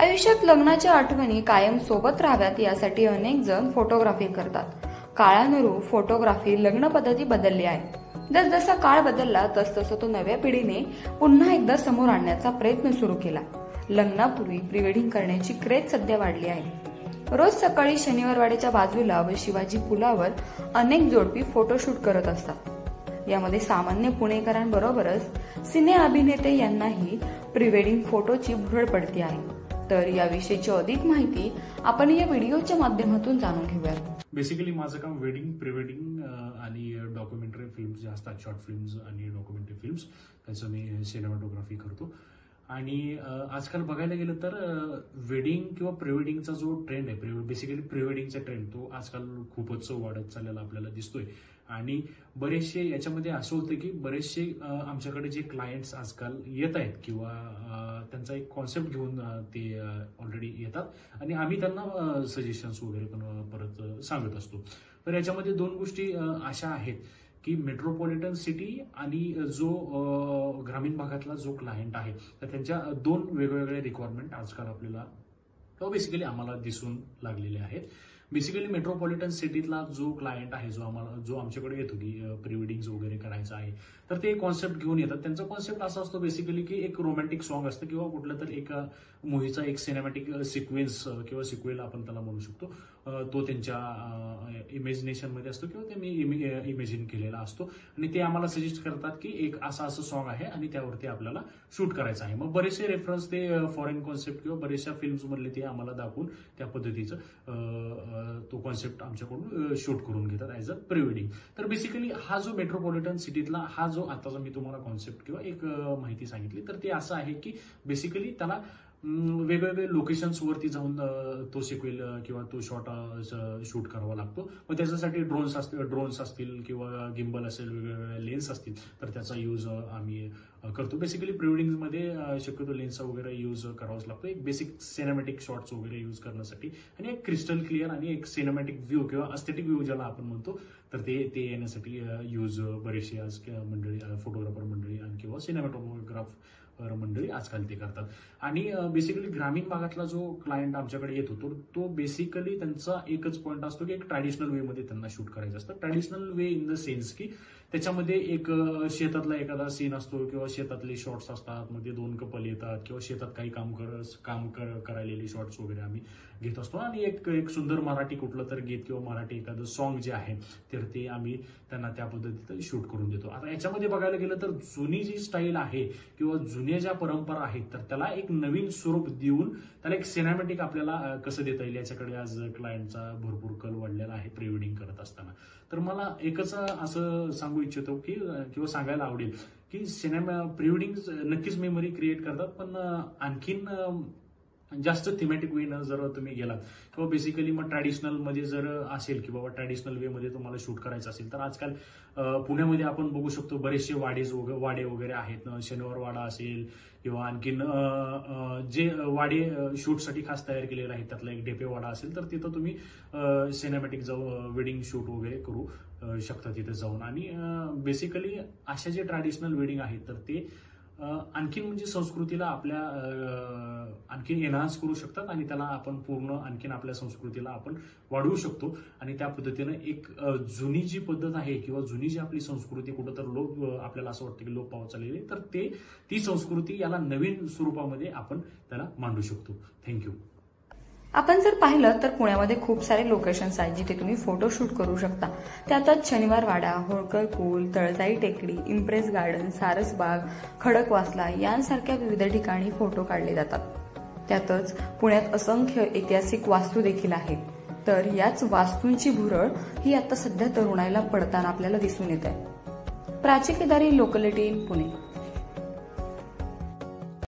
आयुष्यात लग्नाच्या आठवणी कायम सोबत राहाव्यात यासाठी अनेक जण फोटोग्राफी करतात. काळानुरूप फोटोग्राफी लग्न पद्धती बदलली आहे. जसजसा काळ बदलला तसतसं तो नव्या पिढीने पुन्हा एकदा समोर आणण्याचा प्रयत्न सुरू केला. लग्नापूर्वी प्री वेडिंग करण्याची क्रेज सध्या वाढली आहे. रोज सकाळी शनिवारवाड्याच्या बाजूला व शिवाजी पुलावर अनेक जोडपी फोटोशूट करत असतात. यामध्ये सामान्य पुणेकरांबरोबरच सिने अभिनेते यांनाही प्री वेडिंग फोटोची भुरळ पडती आहे. तर याविषयीची अधिक माहिती आपण या व्हिडिओच्या माध्यमातून जाणून घेऊयात. बेसिकली माझं काम वेडिंग प्री वेडिंग आणि डॉक्युमेंटरी फिल्म्स जे असतात शॉर्ट फिल्म्स आणि डॉक्युमेंटरी फिल्म्स त्याचं मी सिनेमॅटोग्राफी करतो. आणि आजकाल बघायला गेलं तर वेडिंग किंवा प्रिवेडिंगचा जो ट्रेंड आहे बेसिकली प्रिवेडिंगचा ट्रेंड तो आजकाल खूपच वाढत चाललेला आपल्याला दिसतोय. आणि बरेचसे याच्यामध्ये असं होतं की बरेचसे आमच्याकडे जे क्लायंट्स आजकाल येत आहेत किंवा त्यांचा एक कॉन्सेप्ट घेऊन ते ऑलरेडी येतात. आणि आम्ही त्यांना सजेशन्स वगैरे पण परत सांगत असतो. तर याच्यामध्ये दोन गोष्टी अशा आहेत. की मेट्रोपॉलिटन सिटी आणि जो ग्रामीण भागातला जो क्लायंट आहे तर त्यांच्या दोन वेगवेगळे रिक्वायरमेंट आजकाल आपल्याला बेसिकली आम्हाला दिसून लागलेले आहेत. बेसिकली मेट्रोपॉलिटन सिटीतला जो क्लायंट आहे जो आम्हाला जो आमच्याकडे येतो की प्री वेडिंग वगैरे करायचं आहे तर ते कॉन्सेप्ट घेऊन येतात. त्यांचा कॉन्सेप्ट असा असतो बेसिकली की एक रोमॅन्टिक सॉन्ग असतं किंवा कुठलं तर एक मूवीचा एक सिनेमॅटिक सिक्वेन्स किंवा सिक्वेल आपण त्याला म्हणू शकतो. तो त्यांच्या इमेजिनेशनमध्ये असतो किंवा ते मी इमेजिन केलेला असतो. आणि ते आम्हाला सजेस्ट करतात की एक असं असं सॉन्ग आहे आणि त्यावरती आपल्याला शूट करायचं आहे. मग बरेचसे रेफरन्स ते फॉरेन कॉन्सेप्ट किंवा बरेचशा फिल्म्समधले ते आम्हाला दाखवून त्या पद्धतीचं तो कॉन्सेप्ट आमच्याकडून शूट करून घेतात ॲज अ प्री वेडिंग तर बेसिकली हा जो मेट्रोपॉलिटन सिटीतला हा जो आताचा मी तुम्हाला कॉन्सेप्ट किंवा एक माहिती सांगितली तर ते असं आहे की बेसिकली त्याला वेगवेगळे लोकेशन्सवरती जाऊन तो सिक्वेल किंवा तो शॉट शूट करावा लागतो. मग त्याच्यासाठी ड्रोन्स असतील ड्रोन्स असतील किंवा गिम्बल असेल वेगवेगळे लेन्स असतील तर त्याचा यूज आम्ही करतो. बेसिकली प्रिवेडिंगमध्ये शक्यतो लेन्सचा वगैरे यूज करावाच लागतो. एक बेसिक सिनेमॅटिक शॉट्स वगैरे यूज करण्यासाठी. आणि एक क्रिस्टल क्लिअर आणि एक सिनेमॅटिक व्ह्यू किंवा अस्थेटिक व्ह्यू ज्याला आपण म्हणतो तर ते ते येण्यासाठी यूज बरेचसे आज मंडळी फोटोग्राफर मंडळी आणि किंवा सिनेमॅटोग्राफर मंडळी आजकाल ते करतात. आणि बेसिकली ग्रामीण भागातला जो क्लायंट आमच्याकडे येतो तो तो बेसिकली त्यांचा एकच पॉईंट असतो की एक ट्रॅडिशनल वेमध्ये त्यांना शूट करायचं असतं. Traditional way in the sense की त्याच्यामध्ये एक शेतातला एखादा सीन असतो किंवा शेतातले शॉर्ट्स असतात मध्ये दोन कपल येतात किंवा शेतात काही काम कर काम करायलेली शॉर्ट्स वगैरे आम्ही घेत असतो. आणि एक एक सुंदर मराठी कुठलं तर गीत किंवा मराठी एखादं सॉन्ग जे आहे तर ते आम्ही त्यांना त्या पद्धतीत शूट करून देतो. आता याच्यामध्ये बघायला गेलं तर जुनी जी स्टाईल आहे किंवा जुन्या ज्या परंपरा आहेत तर त्याला एक नवीन स्वरूप देऊन त्याला एक सिनेमॅटिक आपल्याला कसं देता येईल याच्याकडे आज क्लायंटचा भरपूर कल वाढलेला प्री वेडिंग करत असताना. तर मला एकच असं सांगू इच्छितो की किंवा सांगायला आवडेल की सिनेमा प्री नक्कीच मेमरी क्रिएट करतात पण आणखीन जास्त थिमॅटिक वेनं जर तुम्ही गेलात किंवा बेसिकली मग ट्रॅडिशनलमध्ये जर असेल की बाबा ट्रॅडिशनल वे मध्ये तुम्हाला शूट करायचं असेल तर आजकाल पुण्यामध्ये आपण बघू शकतो बरेचसे वाडेज वाडे वगैरे आहेत. शनिवार वाडा असेल किंवा आणखीन जे वाडे शूटसाठी खास तयार केलेले आहेत त्यातला एक डेपेवाडा असेल तर तिथं तुम्ही सिनेमॅटिक जाऊ वेडिंग शूट वगैरे करू शकता तिथे जाऊन. आणि बेसिकली अशा जे ट्रॅडिशनल वेडिंग आहेत तर ते आणखीन म्हणजे संस्कृतीला आपल्या आणखीन एनहान्स करू शकतात आणि त्याला आपण पूर्ण आणखीन आपल्या संस्कृतीला आपण वाढवू शकतो. आणि त्या पद्धतीनं एक जुनी जी पद्धत आहे किंवा जुनी जी आपली संस्कृती कुठं तर लोक आपल्याला असं वाटतं की लोक पावत चाललेली तर ते ती संस्कृती याला नवीन स्वरूपामध्ये आपण त्याला मांडू शकतो. थँक्यू आपण जर पाहिलं तर पुण्यामध्ये खूप सारे लोकेशन्स आहेत जिथे तुम्ही फोटोशूट करू शकता. त्यातच शनिवार वाडा होळकर पूल तळजाई टेकडी इम्प्रेस गार्डन सारसबाग खडकवासला यांसारख्या विविध ठिकाणी फोटो काढले जातात. त्यातच पुण्यात असंख्य ऐतिहासिक वास्तू देखील आहेत. तर याच वास्तूंची भुरळ ही आता सध्या तरुणाईला पडताना आपल्याला दिसून येत. आहे प्राची केदारी लोकलिटी पुणे.